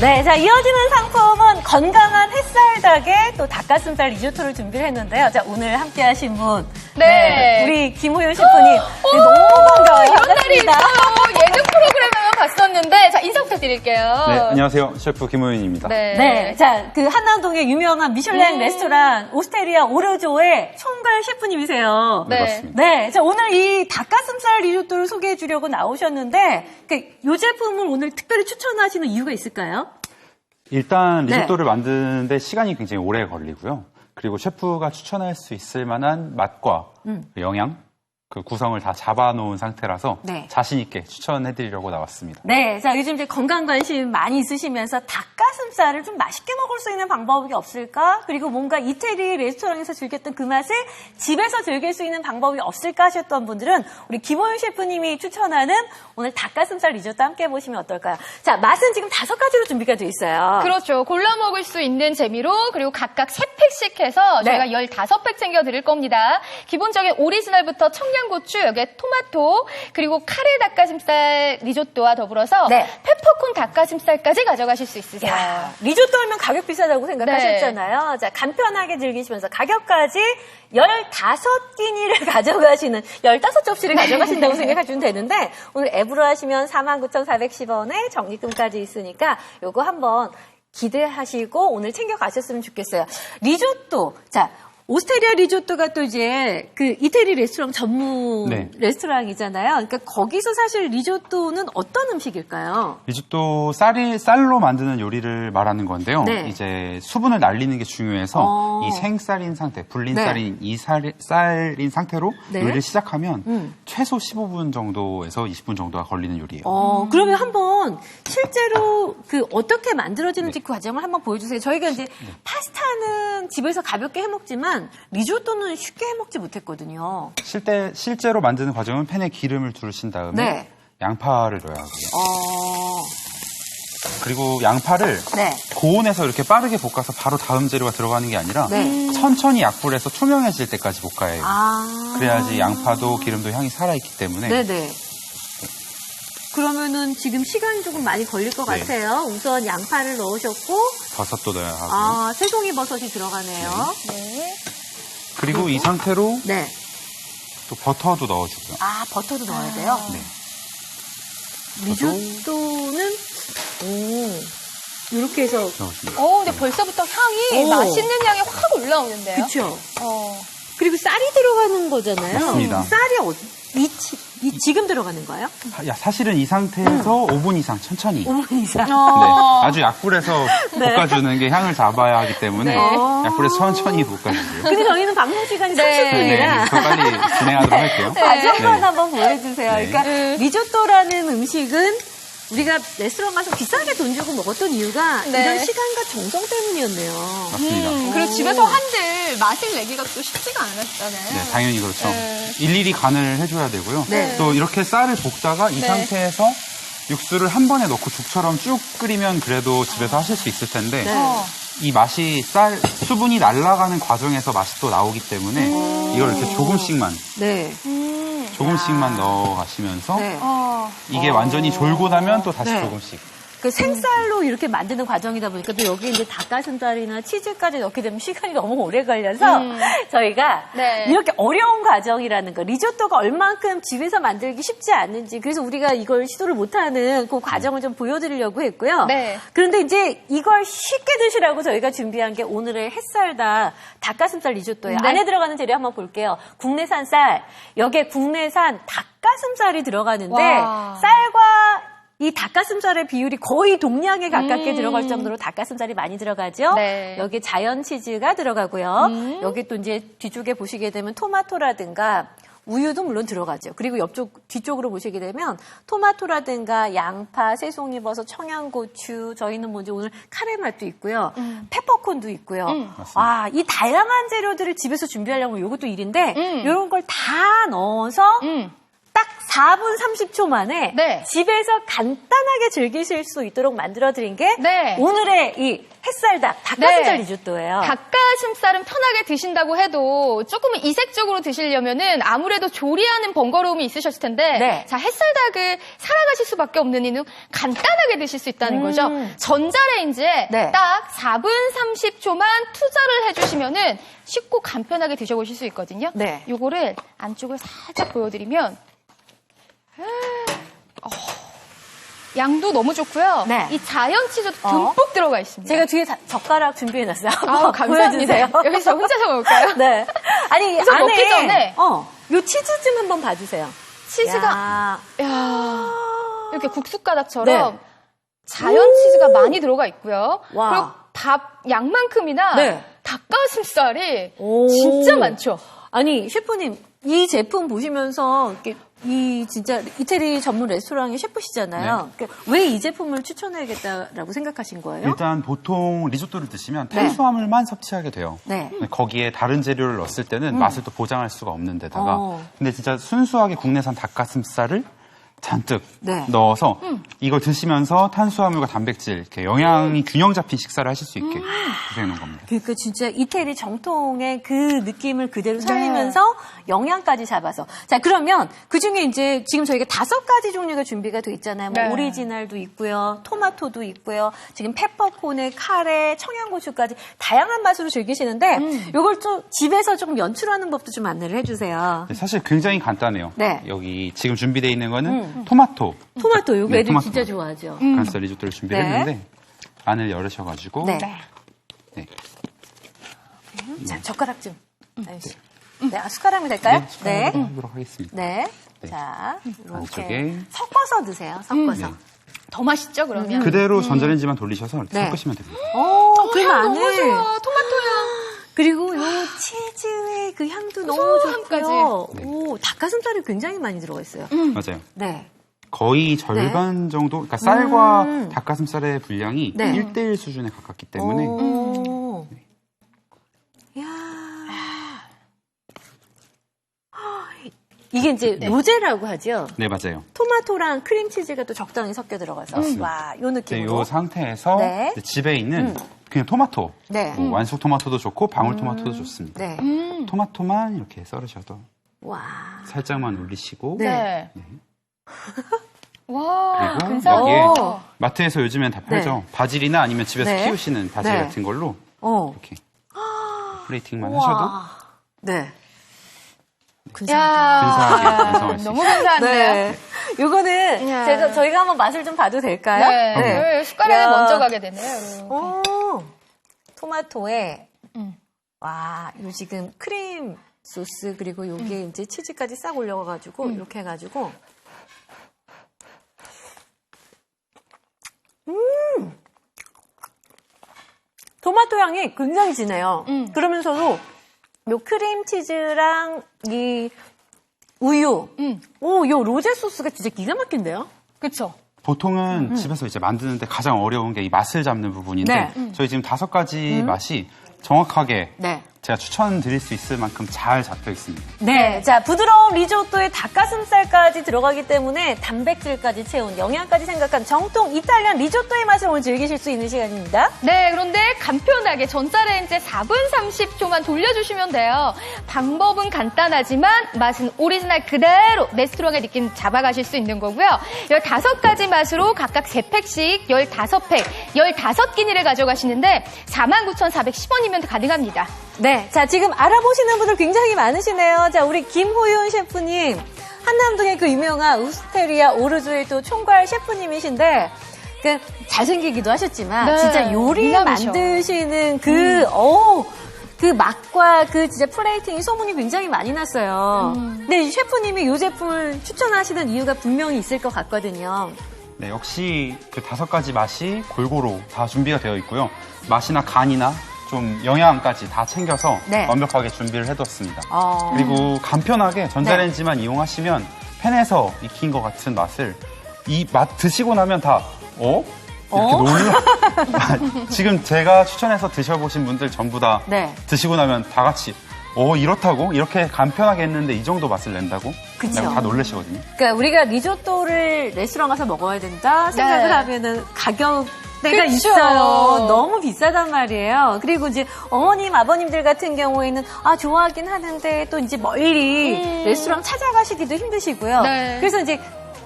네, 자, 이어지는 상품은 건강한 햇살 닭에 또 닭가슴살 리조또를 준비를 했는데요. 자, 오늘 함께 하신 분. 네. 우리 김호윤 셰프님. 네, 너무 반가워요. 이런 날이 반갑습니다. 있어요. 예능 프로그램에만 봤었는데, 자, 인사 부탁드릴게요. 네, 안녕하세요. 셰프 김호윤입니다. 네. 네, 자, 그 한남동의 유명한 미슐랭 음. 레스토랑 오스테리아 오르조의 총괄 셰프님이세요. 네, 네. 맞습니다. 네, 자, 오늘 이 닭가슴살 리조또를 소개해 주려고 나오셨는데, 그, 이 제품을 오늘 특별히 추천하시는 이유가 있을까요? 일단 네. 리조또를 만드는데 시간이 굉장히 오래 걸리고요. 그리고 셰프가 추천할 수 있을 만한 맛과 음. 그 영양, 그 구성을 다 잡아놓은 상태라서 네. 자신 있게 추천해드리려고 나왔습니다. 네, 자 요즘 이제 건강 관심 많이 있으시면서 닭가슴살을 좀 맛있게 먹을 수 있는 방법이 없을까? 그리고 뭔가 이태리 레스토랑에서 즐겼던 그 맛을 집에서 즐길 수 있는 방법이 없을까 하셨던 분들은 우리 김호윤 셰프님이 추천하는 오늘 닭가슴살 리조또 함께 해보시면 어떨까요? 자, 맛은 지금 다섯 가지로 준비가 되어 있어요. 그렇죠. 골라 먹을 수 있는 재미로 그리고 각각 3팩씩 해서 네. 저희가 15팩 챙겨 드릴 겁니다. 기본적인 오리지널부터 청 양고추, 여기에 토마토, 그리고 카레 닭가슴살 리조또와 더불어서 네. 페퍼콘 닭가슴살까지 가져가실 수 있으세요. 야, 리조또 하면 가격 비싸다고 생각하셨잖아요. 자, 간편하게 즐기시면서 가격까지 15끼니를 가져가시는, 15접시를 가져가신다고 생각하시면 되는데, 오늘 앱으로 하시면 49,410원에 적립금까지 있으니까, 요거 한번 기대하시고 오늘 챙겨가셨으면 좋겠어요. 리조또. 자, 오스테리아 리조또가 또 이제 그 이태리 레스토랑 전문 네. 레스토랑이잖아요. 그러니까 거기서 사실 리조또는 어떤 음식일까요? 리조또 쌀이 쌀로 만드는 요리를 말하는 건데요. 네. 이제 수분을 날리는 게 중요해서 어. 이 생쌀인 상태, 불린 네. 쌀인 이 쌀, 쌀인 상태로 네. 요리를 시작하면 음. 최소 15분 정도에서 20분 정도가 걸리는 요리예요. 어, 그러면 한번 실제로 그 어떻게 만들어지는지 그 과정을 한번 보여주세요. 저희가 이제 파스타는 집에서 가볍게 해 먹지만 리조또는 쉽게 해 먹지 못했거든요. 실제, 실제로 만드는 과정은 팬에 기름을 두르신 다음에 네. 양파를 넣어야 하고요. 어, 그리고 양파를 네. 고온에서 이렇게 빠르게 볶아서 바로 다음 재료가 들어가는 게 아니라 네. 천천히 약불에서 투명해질 때까지 볶아야 해요. 아. 그래야지 양파도 기름도 향이 살아있기 때문에 네네. 그러면은 지금 시간이 조금 많이 걸릴 것 네. 같아요. 우선 양파를 넣으셨고, 버섯도 넣어야 하고 아, 새송이 버섯이 들어가네요. 네. 그리고 이 상태로 네. 또 버터도 넣어주고요. 아, 버터도 넣어야 돼요? 네. 리조또는, 오, 이렇게 해서 넣어줍니다. 어, 근데 벌써부터 향이, 오. 맛있는 향이 확 올라오는데요. 그쵸. 어. 그리고 쌀이 들어가는 거잖아요. 맞습니다. 쌀이 어, 이, 치- 이 지금 들어가는 거예요? 야, 사실은 이 상태에서 5분 이상 천천히 5분 이상. 네, 어. 아주 약불에서 네. 볶아주는 게 향을 잡아야 하기 때문에 네. 약불에서 천천히 볶아주세요. 근데 저희는 방송 시간이 네. 네, 30분이라 더 빨리 진행하도록 할게요. 과정만 네. 한번 보여주세요. 네. 그러니까 음. 리조또라는 음식은 우리가 레스토랑 가서 비싸게 돈 주고 먹었던 이유가 네. 이런 시간과 정성 때문이었네요. 맞습니다. 음, 그리고 집에서 한들 맛을 내기가 또 쉽지가 않았잖아요. 네, 당연히 그렇죠. 네. 일일이 간을 해줘야 되고요. 네. 또 이렇게 쌀을 볶다가 이 네. 상태에서 육수를 한 번에 넣고 죽처럼 쭉 끓이면 그래도 집에서 하실 수 있을 텐데 네. 어. 이 맛이 쌀 수분이 날아가는 과정에서 맛이 또 나오기 때문에 이걸 이렇게 조금씩만 네. 음. 조금씩만 넣어가시면서 네. 어. 이게 완전히 졸고 나면 또 다시 네. 조금씩 그 생쌀로 이렇게 만드는 과정이다 보니까 또 여기 이제 닭가슴살이나 치즈까지 넣게 되면 시간이 너무 오래 걸려서 음. 저희가 네. 이렇게 어려운 과정이라는 거 리조또가 얼만큼 집에서 만들기 쉽지 않은지 그래서 우리가 이걸 시도를 못하는 그 과정을 좀 보여드리려고 했고요. 네. 그런데 이제 이걸 쉽게 드시라고 저희가 준비한 게 오늘의 햇살다 닭가슴살 리조또예요. 네. 안에 들어가는 재료 한번 볼게요. 국내산 쌀 여기에 국내산 닭가슴살이 들어가는데 와. 쌀과 이 닭가슴살의 비율이 거의 동량에 가깝게 음. 들어갈 정도로 닭가슴살이 많이 들어가죠. 네. 여기 자연 치즈가 들어가고요. 음. 여기 또 이제 뒤쪽에 보시게 되면 토마토라든가 우유도 물론 들어가죠. 그리고 옆쪽 뒤쪽으로 보시게 되면 토마토라든가 양파, 새송이버섯, 청양고추, 저희는 뭐지 오늘 카레 맛도 있고요. 음. 페퍼콘도 있고요. 음. 맞습니다. 아, 이 다양한 재료들을 집에서 준비하려면 이것도 일인데 음. 이런 걸 다 넣어서 음. 딱 4분 30초 만에 네. 집에서 간단하게 즐기실 수 있도록 만들어드린 게 네. 오늘의 이 햇살닭 닭가슴살 네. 리조또예요. 닭가슴살은 편하게 드신다고 해도 조금은 이색적으로 드시려면은 아무래도 조리하는 번거로움이 있으셨을 텐데 네. 자 햇살닭을 살아가실 수밖에 없는 이유는 간단하게 드실 수 있다는 거죠. 전자레인지에 네. 딱 4분 30초만 투자를 해주시면은 쉽고 간편하게 드셔보실 수 있거든요. 네. 요거를 안쪽을 살짝 보여드리면 어, 양도 너무 좋고요. 네. 이 자연 치즈도 어. 듬뿍 들어가 있습니다. 제가 뒤에 자- 젓가락 준비해놨어요. 감사합니다. 보여주세요. 여기서 혼자서 먹을까요? 네. 아니 안에 먹기 전에. 어, 요 치즈 좀 한번 봐주세요. 치즈가 야. 야, 이렇게 국수 가닥처럼 네. 자연 치즈가 많이 들어가 있고요. 와. 그리고 밥 양만큼이나 네. 닭가슴살이 오. 진짜 많죠. 아니 셰프님 이 제품 보시면서 이렇게 이 진짜 이태리 전문 레스토랑의 셰프시잖아요. 네. 왜이 제품을 추천해야겠다라고 생각하신 거예요? 일단 보통 리조또를 드시면 네. 탄수화물만 섭취하게 돼요. 네. 거기에 다른 재료를 넣었을 때는 맛을 또 보장할 수가 없는 데다가 어. 근데 진짜 순수하게 국내산 닭가슴살을 잔뜩 네. 넣어서 이걸 드시면서 탄수화물과 단백질 이렇게 영양이 균형 잡힌 식사를 하실 수 있게 구성해 놓은 겁니다. 그러니까 진짜 이태리 정통의 그 느낌을 그대로 살리면서 영양까지 잡아서. 자, 그러면 그 중에 이제 지금 저희가 다섯 가지 종류가 준비가 돼 있잖아요. 뭐 네. 오리지널도 있고요. 토마토도 있고요. 지금 페퍼콘에 카레, 청양고추까지 다양한 맛으로 즐기시는데 요걸 좀 집에서 조금 연출하는 법도 좀 안내를 해주세요. 네, 사실 굉장히 간단해요. 네. 여기 지금 준비되어 있는 거는 토마토 토마토 요거 네, 애들 토마토. 진짜 좋아하죠. 닭가슴살 리조또를 준비를 네. 했는데 안을 열으셔가지고 네. 네. 자, 젓가락 좀. 아유 씨. 네, 아, 숟가락이 될까요? 네, 네. 하도록 하겠습니다. 네. 네. 자, 이렇게 안쪽에. 섞어서 드세요. 섞어서. 네. 더 맛있죠, 그러면? 그대로 전자레인지만 돌리셔서 이렇게 네. 섞으시면 됩니다. 어, 그향 너무 좋아. 토마토 향. 그리고 요 치즈의 그 향도 너무 고소함까지. 좋고요. 네. 오, 닭가슴살이 굉장히 많이 들어가 있어요. 맞아요. 네. 거의 절반 정도, 그러니까 쌀과 음. 닭가슴살의 분량이 네. 1대1 수준에 가깝기 때문에 오. 야. 이게 이제 로제라고 하죠. 네 맞아요. 토마토랑 크림치즈가 또 적당히 섞여 들어가서 와, 요 네, 느낌으로. 이 상태에서 네. 집에 있는 음. 그냥 토마토, 네. 뭐 완숙 토마토도 좋고 방울 토마토도 좋습니다. 네. 음. 토마토만 이렇게 썰으셔도 와. 살짝만 올리시고 네. 네. 와, 그리고 근사하게. 여기에 마트에서 요즘엔 다 팔죠. 바질이나 아니면 집에서 네. 키우시는 바질 네. 같은 걸로 어. 이렇게 플레이팅만 하셔도 와. 네. 야, 근사하게 완성할 수 너무 있어요. 근사한데요? 네. 요거는. 제가 저희가 한번 맛을 좀 봐도 될까요? 네. 네. 숟가락에 야. 먼저 가게 되네요. 오, 토마토에 음. 와, 요 지금 크림 소스 그리고 여기에 이제 치즈까지 싹 올려가지고 음. 이렇게 해가지고 음 토마토 향이 굉장히 진해요. 음. 그러면서도 요 크림 치즈랑 이 우유, 음. 오, 요 로제 소스가 진짜 기가 막힌데요? 그쵸. 보통은 집에서 이제 만드는데 가장 어려운 게 이 맛을 잡는 부분인데 네. 음. 저희 지금 다섯 가지 맛이 정확하게 네. 제가 추천드릴 수 있을 만큼 잘 잡혀 있습니다. 네. 자, 부드러운 리조또에 닭가슴살까지 들어가기 때문에 단백질까지 채운 영양까지 생각한 정통 이탈리안 리조또의 맛을 오늘 즐기실 수 있는 시간입니다. 네, 그런데 간편하게 전자레인지에 4분 30초만 돌려주시면 돼요. 방법은 간단하지만 맛은 오리지널 그대로 레스토랑의 느낌 잡아가실 수 있는 거고요. 15가지 맛으로 각각 3팩씩 15팩, 15끼니를 가져가시는데 49,410원이면 가능합니다. 네. 자, 지금 알아보시는 분들 굉장히 많으시네요. 자, 우리 김호윤 셰프님. 한남동의 그 유명한 우스테리아 오르조의 또 총괄 셰프님이신데, 그 잘생기기도 하셨지만, 네, 진짜 요리 미남이셔. 만드시는 그, 어우, 그 맛과 그 진짜 플레이팅이 소문이 굉장히 많이 났어요. 근데 이 셰프님이 이 제품을 추천하시는 이유가 분명히 있을 것 같거든요. 네, 역시 그 다섯 가지 맛이 골고루 다 준비가 되어 있고요. 맛이나 간이나 좀 영양까지 다 챙겨서 네. 완벽하게 준비를 해뒀습니다. 어. 그리고 간편하게 전자레인지만 이용하시면 팬에서 익힌 것 같은 맛을 이 맛 드시고 나면 다 어? 이렇게 어? 놀라. 아, 지금 제가 추천해서 드셔보신 분들 전부 다 네. 드시고 나면 다 같이 어 이렇다고 이렇게 간편하게 했는데 이 정도 맛을 낸다고? 그쵸. 다 놀라시거든요. 그러니까 우리가 리조또를 레스토랑 가서 먹어야 된다 생각을 네. 하면은 가격 대가 그쵸. 있어요. 너무 비싸단 말이에요. 그리고 이제 어머님, 아버님들 같은 경우에는 아 좋아하긴 하는데 또 이제 멀리 음. 레스토랑 찾아가시기도 힘드시고요. 네. 그래서 이제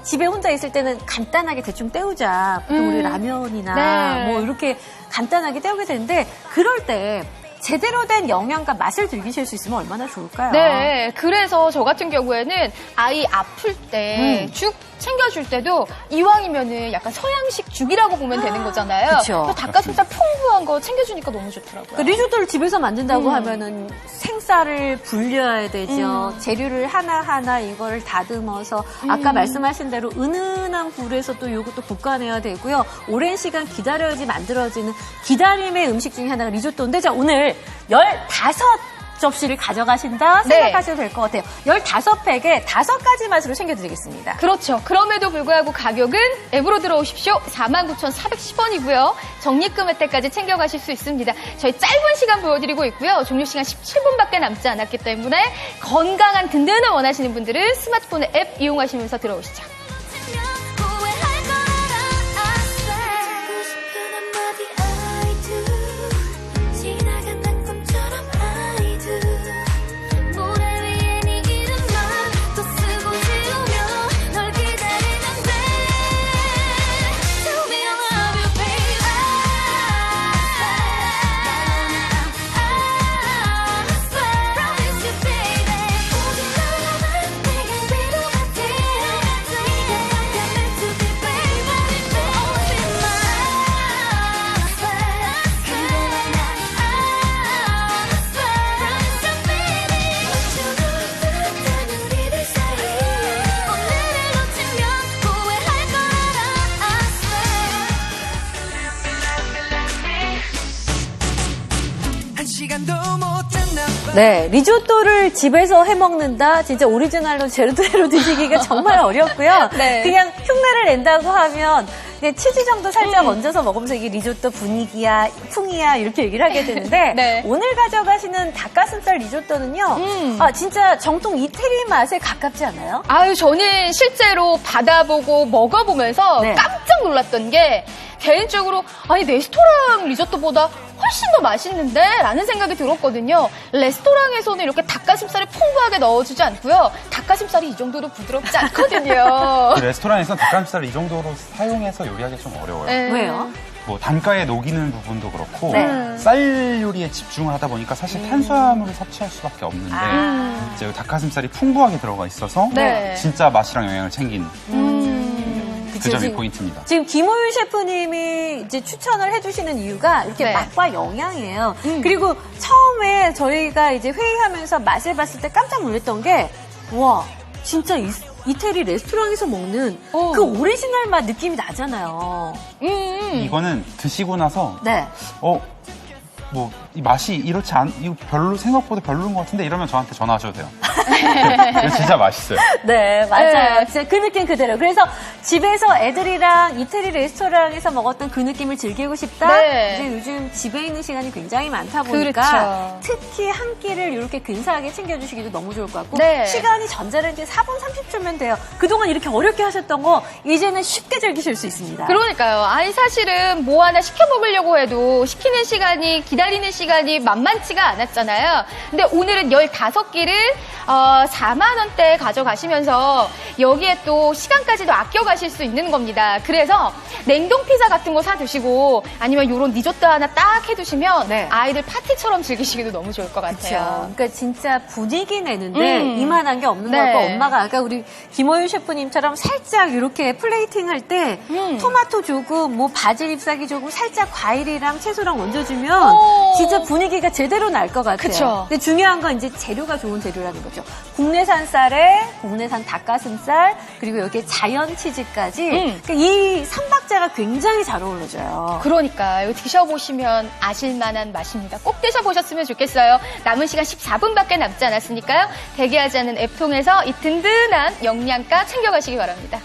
집에 혼자 있을 때는 간단하게 대충 때우자. 보통 우리 음. 라면이나 네. 뭐 이렇게 간단하게 때우게 되는데 그럴 때 제대로 된 영양과 맛을 즐기실 수 있으면 얼마나 좋을까요? 네, 그래서 저 같은 경우에는 아이 아플 때 음. 죽 챙겨줄 때도 이왕이면은 약간 서양식 죽이라고 보면 되는 거잖아요. 그쵸. 또 닭가슴살 풍부한 거 챙겨주니까 너무 좋더라고요. 그 리조또를 집에서 만든다고 음. 하면은 생쌀을 불려야 되죠. 음. 재료를 하나하나 이거를 다듬어서 아까 음. 말씀하신 대로 은은한 불에서 또 요것도 볶아내야 되고요. 오랜 시간 기다려야지 만들어지는 기다림의 음식 중에 하나가 리조또인데 자 오늘 15 접시를 가져가신다 네. 생각하셔도 될 것 같아요. 15팩에 5가지 맛으로 챙겨드리겠습니다. 그렇죠. 그럼에도 불구하고 가격은 앱으로 들어오십시오. 49,410원이고요. 적립금 혜택까지 챙겨가실 수 있습니다. 저희 짧은 시간 보여드리고 있고요. 종료 시간 17분밖에 남지 않았기 때문에 건강한 든든을 원하시는 분들은 스마트폰의 앱 이용하시면서 들어오시죠. 네, 리조또를 집에서 해 먹는다. 진짜 오리지널로 제로대로 드시기가 정말 어렵고요. 네. 그냥 흉내를 낸다고 하면 치즈 정도 살짝 얹어서 먹으면서 이게 리조또 분위기야, 풍이야 이렇게 얘기를 하게 되는데 네. 오늘 가져가시는 닭가슴살 리조또는요. 음. 아, 진짜 정통 이태리 맛에 가깝지 않아요? 아유, 저는 실제로 받아보고 먹어보면서 네. 깜짝 놀랐던 게 개인적으로 아니 레스토랑 리조또보다 훨씬 더 맛있는데? 라는 생각이 들었거든요. 레스토랑에서는 이렇게 닭가슴살을 풍부하게 넣어주지 않고요. 닭가슴살이 이 정도로 부드럽지 않거든요. 그 레스토랑에서 닭가슴살을 이 정도로 사용해서 요리하기 좀 어려워요. 네. 왜요? 뭐 단가에 녹이는 부분도 그렇고 네. 쌀 요리에 집중을 하다 보니까 사실 탄수화물을 섭취할 수밖에 없는데 아. 이제 닭가슴살이 풍부하게 들어가 있어서 네. 진짜 맛이랑 영양을 챙긴 음. 그 그쵸, 점이 지금- 포인트입니다. 지금 김호윤 셰프님이 이제 추천을 해주시는 이유가 이렇게 네. 맛과 영양이에요. 음. 그리고 처음에 저희가 이제 회의하면서 맛을 봤을 때 깜짝 놀랐던 게, 와, 진짜 이, 이태리 레스토랑에서 먹는 오. 그 오리지널 맛 느낌이 나잖아요. 음. 이거는 드시고 나서 네. 어, 뭐, 이 맛이 이렇지 않, 이거 별로, 생각보다 별로인 것 같은데 이러면 저한테 전화하셔도 돼요. 이거 진짜 맛있어요. 네, 맞아요. 네. 진짜 그 느낌 그대로. 그래서 집에서 애들이랑 이태리 레스토랑에서 먹었던 그 느낌을 즐기고 싶다? 네. 이제 요즘 집에 있는 시간이 굉장히 많다 보니까 그렇죠. 특히 한 끼를 이렇게 근사하게 챙겨주시기도 너무 좋을 것 같고 네. 시간이 전자레인지 4분 30초면 돼요. 그동안 이렇게 어렵게 하셨던 거 이제는 쉽게 즐기실 수 있습니다. 그러니까요. 아니 사실은 뭐 하나 시켜 먹으려고 해도 시키는 시간이 기다 리는 시간이 만만치가 않았잖아요. 근데 오늘은 15끼를 어, 4만 원대 가져가시면서 여기에 또 시간까지도 아껴 가실 수 있는 겁니다. 그래서 냉동 피자 같은 거 사 드시고 아니면 이런 리조또 하나 딱 해 두시면 네. 아이들 파티처럼 즐기시기도 너무 좋을 것. 같아요. 그러니까 진짜 분위기 내는데 음. 이만한 게 없는 네. 것 같고 엄마가 아까 우리 김호윤 셰프님처럼 살짝 이렇게 플레이팅 할때 음. 토마토 조금 뭐 바질 잎사귀 조금 살짝 과일이랑 채소랑 얹어주면 오. 진짜 분위기가 제대로 날 것 같아요. 그쵸. 근데 중요한 건 이제 재료가 좋은 재료라는 거죠. 국내산 쌀에 국내산 닭가슴살 그리고 여기에 자연 치즈까지 음. 그러니까 이 삼박자가 굉장히 잘 어울려져요. 그러니까 이거 드셔보시면 아실만한 맛입니다. 꼭 드셔보셨으면 좋겠어요. 남은 시간 14분밖에 남지 않았으니까요. 대기하지 않은 앱 통해서 이 든든한 영양가 챙겨가시기 바랍니다.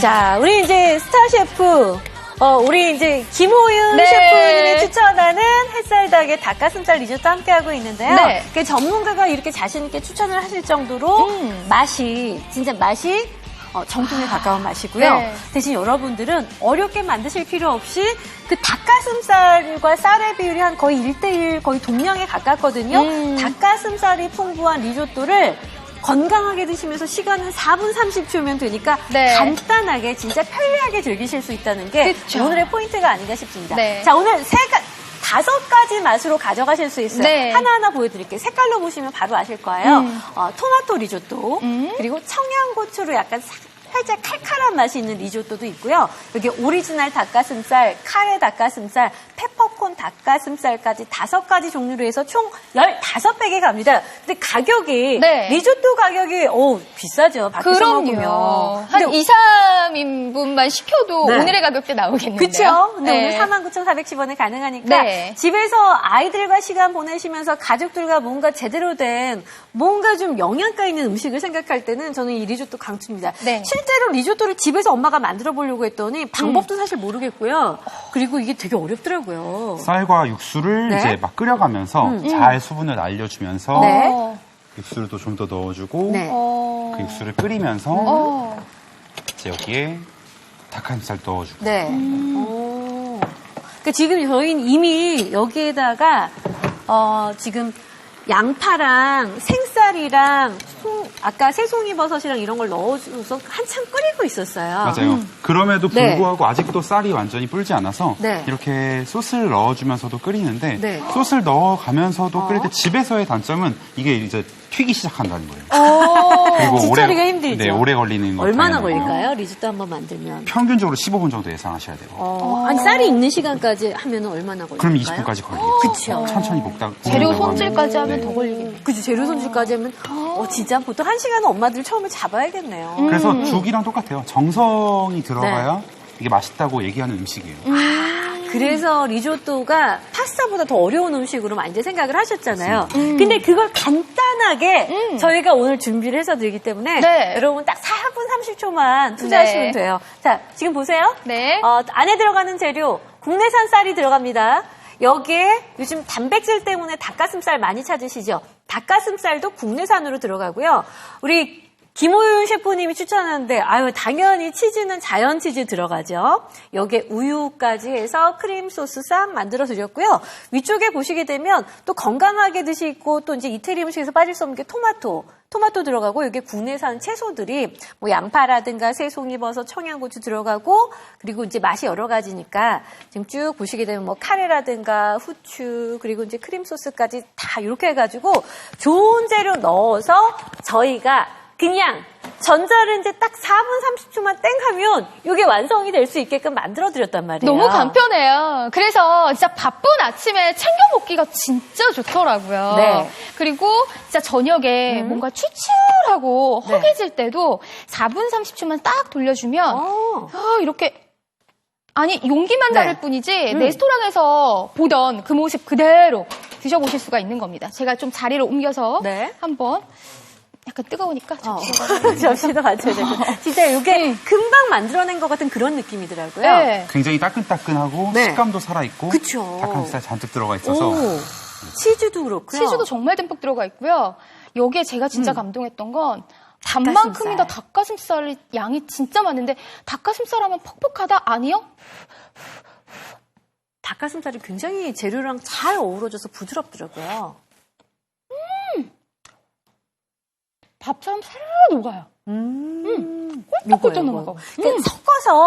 자, 우리 이제 스타 셰프, 어, 우리 이제 김호윤 네. 셰프님이 추천하는 햇살 닭의 닭가슴살 리조또 함께하고 있는데요. 네. 그 전문가가 이렇게 자신있게 추천을 하실 정도로 음. 맛이, 진짜 맛이 어, 정통에 가까운 맛이고요. 네. 대신 여러분들은 어렵게 만드실 필요 없이 그 닭가슴살과 쌀의 비율이 한 거의 1대1 거의 동량에 가깝거든요. 음. 닭가슴살이 풍부한 리조또를 건강하게 드시면서 시간은 4분 30초면 되니까 네. 간단하게 진짜 편리하게 즐기실 수 있다는 게 그쵸. 오늘의 포인트가 아닌가 싶습니다. 네. 자, 오늘 세 가, 다섯 가지 맛으로 가져가실 수 있어요. 네. 하나하나 보여드릴게요. 색깔로 보시면 바로 아실 거예요. 음. 어, 토마토 리조또, 음. 그리고 청양고추로 약간 사- 살짝 칼칼한 맛이 있는 리조또도 있고요. 여기 오리지널 닭가슴살, 카레 닭가슴살, 페퍼콘 닭가슴살까지 다섯 가지 종류로 해서 총 15백이 갑니다. 근데 가격이 네. 리조또 가격이 오 비싸죠. 밖에서. 먹으면. 한 근데 2, 3인분만 시켜도 네. 오늘의 가격대 나오겠는데요. 그쵸? 근데 네. 오늘 49,410원에 가능하니까 네. 집에서 아이들과 시간 보내시면서 가족들과 뭔가 제대로 된 뭔가 좀 영양가 있는 음식을 생각할 때는 저는 이 리조또 강추입니다. 네. 실제로 리조또를 집에서 엄마가 만들어 보려고 했더니 방법도 사실 모르겠고요. 그리고 이게 되게 어렵더라고요. 쌀과 육수를 네. 이제 막 끓여가면서 잘 수분을 날려주면서 네. 어. 육수를 또 좀 더 넣어주고 네. 어. 그 육수를 끓이면서 어. 이제 여기에 닭가슴살 넣어주고 네. 오. 그 지금 저희는 이미 여기에다가 어, 지금 양파랑 생쌀이랑 송- 아까 새송이 버섯이랑 이런 걸 넣어줘서 한참 끓이고 있었어요. 맞아요. 그럼에도 네. 불구하고 아직도 쌀이 완전히 불지 않아서 네. 이렇게 소스를 넣어주면서도 끓이는데 네. 소스를 넣어가면서도 어. 끓일 때 집에서의 단점은 이게 이제 튀기 시작한다는 거예요. 어, 그리고 뒷처리가 힘들죠. 네, 오래 걸리는 거 얼마나 당연하고요. 걸릴까요? 리조또 한번 만들면. 평균적으로 15분 정도 예상하셔야 돼요. 어, 아니 쌀이 익는 시간까지 하면 얼마나 걸릴까요? 그럼 20분까지 걸리겠죠. 그쵸. 천천히 볶다. 재료. 손질까지 하면 네. 더 걸리겠네요. 그치 재료 손질까지 하면 어 진짜 보통 한 시간은 엄마들 처음에 잡아야겠네요. 그래서 음. 죽이랑 똑같아요. 정성이 들어가야 네. 이게 맛있다고 얘기하는 음식이에요. 그래서 리조또가 파스타보다 더 어려운 음식으로 많이 생각을 하셨잖아요. 음. 근데 그걸 간단하게 저희가 오늘 준비를 해서 드리기 때문에 네. 여러분 딱 4분 30초만 투자하시면 네. 돼요. 자, 지금 보세요. 네. 어, 안에 들어가는 재료 국내산 쌀이 들어갑니다. 여기에 요즘 단백질 때문에 닭가슴살 많이 찾으시죠? 닭가슴살도 국내산으로 들어가고요. 우리 김호윤 셰프님이 추천하는데 아유 당연히 치즈는 자연 치즈 들어가죠. 여기에 우유까지 해서 크림 소스 싹 만들어 드렸고요. 위쪽에 보시게 되면 또 건강하게 드시고 또 이제 이태리 음식에서 빠질 수 없는 게 토마토. 토마토 들어가고 여기 국내산 채소들이 뭐 양파라든가 새송이버섯, 청양고추 들어가고 그리고 이제 맛이 여러 가지니까 지금 쭉 보시게 되면 뭐 카레라든가 후추 그리고 이제 크림 소스까지 다 이렇게 해가지고 좋은 재료 넣어서 저희가 그냥 전자레인지 딱 4분 30초만 땡 하면 이게 완성이 될 수 있게끔 만들어 드렸단 말이에요. 너무 간편해요. 그래서 진짜 바쁜 아침에 챙겨 먹기가 진짜 좋더라고요. 네. 그리고 진짜 저녁에 뭔가 추출하고 네. 허기질 때도 4분 30초만 딱 돌려주면 어. 아, 이렇게 아니 용기만 네. 다를 뿐이지 음. 레스토랑에서 보던 그 모습 그대로 드셔보실 수가 있는 겁니다. 제가 좀 자리를 옮겨서 네. 한번 약간 뜨거우니까 어. 접시도 맞춰야 되고. 진짜 이게 금방 만들어낸 것 같은 그런 느낌이더라고요. 네. 굉장히 따끈따끈하고 네. 식감도 살아있고 그쵸. 닭가슴살 잔뜩 들어가 있어서 오, 치즈도 그렇고요. 치즈도 정말 듬뿍 들어가 있고요. 여기에 제가 진짜 음. 감동했던 건 밥만큼이나 닭가슴살 양이 진짜 많은데 닭가슴살 하면 퍽퍽하다 아니요? 닭가슴살이 굉장히 재료랑 잘 어우러져서 부드럽더라고요. 밥처럼 살살 녹아요. 음, 꿀떡꿀떡 이거예요, 넘어가고. 이거. 그러니까 섞어서